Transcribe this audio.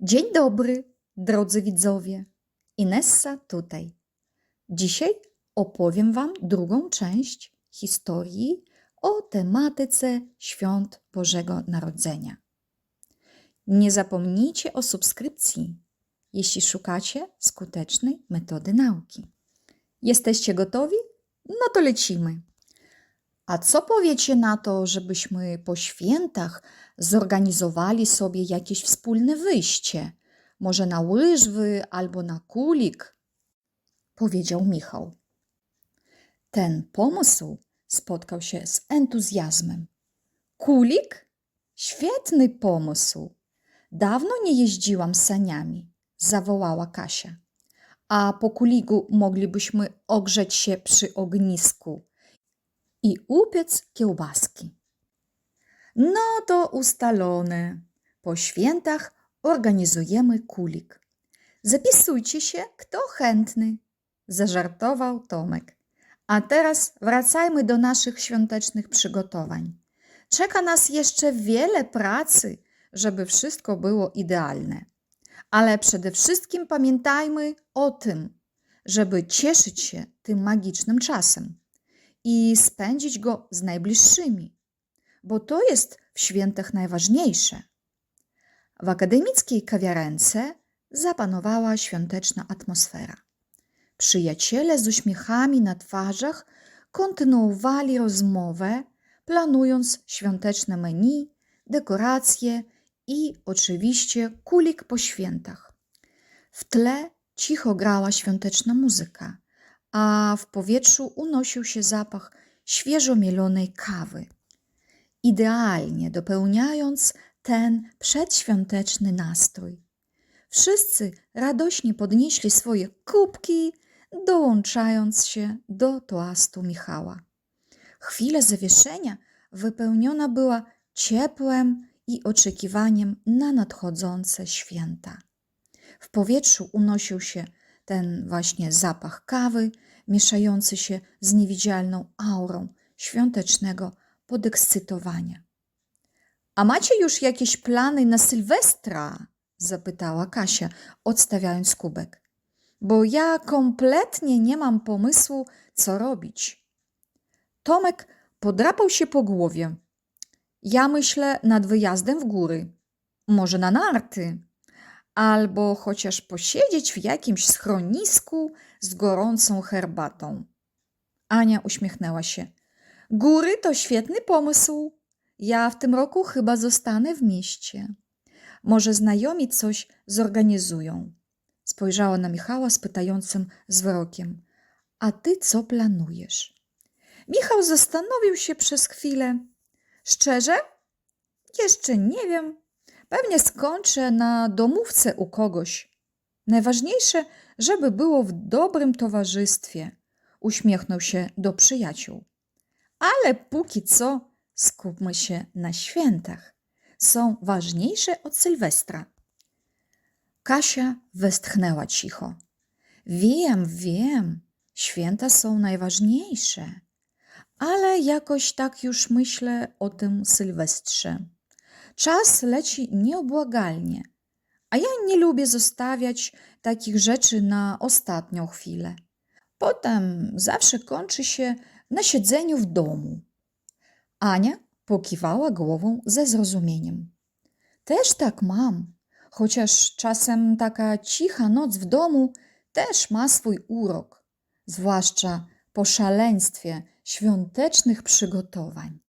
Dzień dobry, drodzy widzowie. Inessa tutaj. Dzisiaj opowiem Wam drugą część historii o tematyce świąt Bożego Narodzenia. Nie zapomnijcie o subskrypcji, jeśli szukacie skutecznej metody nauki. Jesteście gotowi? No to lecimy. A co powiecie na to, żebyśmy po świętach zorganizowali sobie jakieś wspólne wyjście? Może na łyżwy albo na kulik? Powiedział Michał. Ten pomysł spotkał się z entuzjazmem. Kulik? Świetny pomysł. Dawno nie jeździłam saniami, zawołała Kasia. A po kuliku moglibyśmy ogrzeć się przy ognisku i upiec kiełbaski. No to ustalone. Po świętach organizujemy kulik. Zapisujcie się, kto chętny, zażartował Tomek. A teraz wracajmy do naszych świątecznych przygotowań. Czeka nas jeszcze wiele pracy, żeby wszystko było idealne. Ale przede wszystkim pamiętajmy o tym, żeby cieszyć się tym magicznym czasem i spędzić go z najbliższymi, bo to jest w świętach najważniejsze. W akademickiej kawiarence zapanowała świąteczna atmosfera. Przyjaciele z uśmiechami na twarzach kontynuowali rozmowę, planując świąteczne menu, dekoracje i oczywiście kulik po świętach. W tle cicho grała świąteczna muzyka a w powietrzu unosił się zapach świeżo mielonej kawy, idealnie dopełniając ten przedświąteczny nastrój. Wszyscy radośnie podnieśli swoje kubki, dołączając się do toastu Michała. Chwila zawieszenia wypełniona była ciepłem i oczekiwaniem na nadchodzące święta. W powietrzu unosił się ten właśnie zapach kawy, mieszający się z niewidzialną aurą świątecznego podekscytowania. A macie już jakieś plany na Sylwestra? zapytała Kasia, odstawiając kubek. Bo ja kompletnie nie mam pomysłu, co robić. Tomek podrapał się po głowie. Ja myślę nad wyjazdem w góry. Może na narty albo chociaż posiedzieć w jakimś schronisku z gorącą herbatą. Ania uśmiechnęła się. Góry to świetny pomysł. Ja w tym roku chyba zostanę w mieście. Może znajomi coś zorganizują. Spojrzała na Michała z pytającym zwrokiem. A ty co planujesz? Michał zastanowił się przez chwilę. Szczerze? Jeszcze nie wiem. Pewnie skończę na domówce u kogoś. Najważniejsze, żeby było w dobrym towarzystwie. Uśmiechnął się do przyjaciół. Ale póki co skupmy się na świętach. Są ważniejsze od Sylwestra. Kasia westchnęła cicho. Wiem, wiem, święta są najważniejsze, ale jakoś tak już myślę o tym Sylwestrze. Czas leci nieobłagalnie, a ja nie lubię zostawiać takich rzeczy na ostatnią chwilę. Potem zawsze kończy się na siedzeniu w domu. Ania pokiwała głową ze zrozumieniem. Też tak mam, chociaż czasem taka cicha noc w domu też ma swój urok, zwłaszcza po szaleństwie świątecznych przygotowań.